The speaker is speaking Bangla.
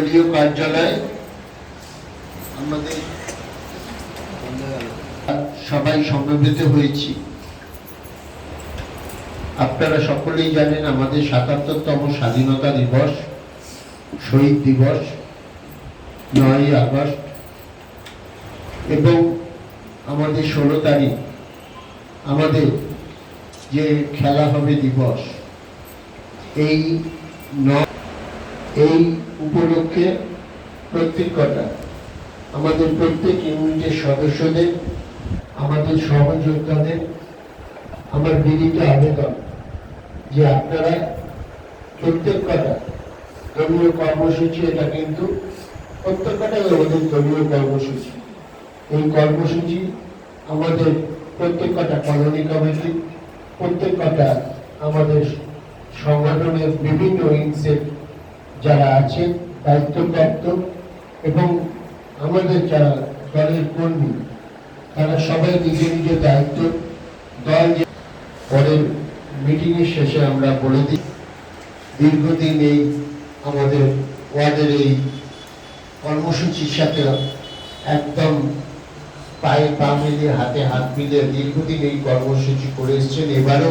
দলীয় কার্যালয়, আমাদের সবাই সমবেত হয়েছি। আপনারা সকলেই জানেন আমাদের সাতাত্তরতম স্বাধীনতা দিবস, শহীদ দিবস নয় আগস্ট, এবং আমাদের ষোলো তারিখ, আমাদের যে খেলা হবে দিবস, এই নয় এই উপলক্ষে প্রত্যেক কটা, আমাদের প্রত্যেক ইউনিটের সদস্যদের, আমাদের সহযোদ্ধাদের, আমার বিনীত আবেদন যে আপনারা প্রত্যেক কটা দলীয় কর্মসূচি, এটা কিন্তু প্রত্যেক কটাই আমাদের দলীয় কর্মসূচি। এই কর্মসূচি আমাদের প্রত্যেক কটা কলোনি কমিটি, প্রত্যেক কটা আমাদের সংগঠনের বিভিন্ন উইংসের যারা আছেন দায়িত্বপ্রাপ্ত এবং আমাদের যারা দলের কর্মী, তারা সবাই নিজের নিজের দায়িত্ব দল যে পরের মিটিংয়ের শেষে আমরা বলে দিই, দীর্ঘদিন এই আমাদের ওয়ার্ডের এই কর্মসূচির সাথে একদম পায়ে পা মিলিয়ে হাতে হাত মিলিয়ে দীর্ঘদিন এই কর্মসূচি করে এসছেন। এবারও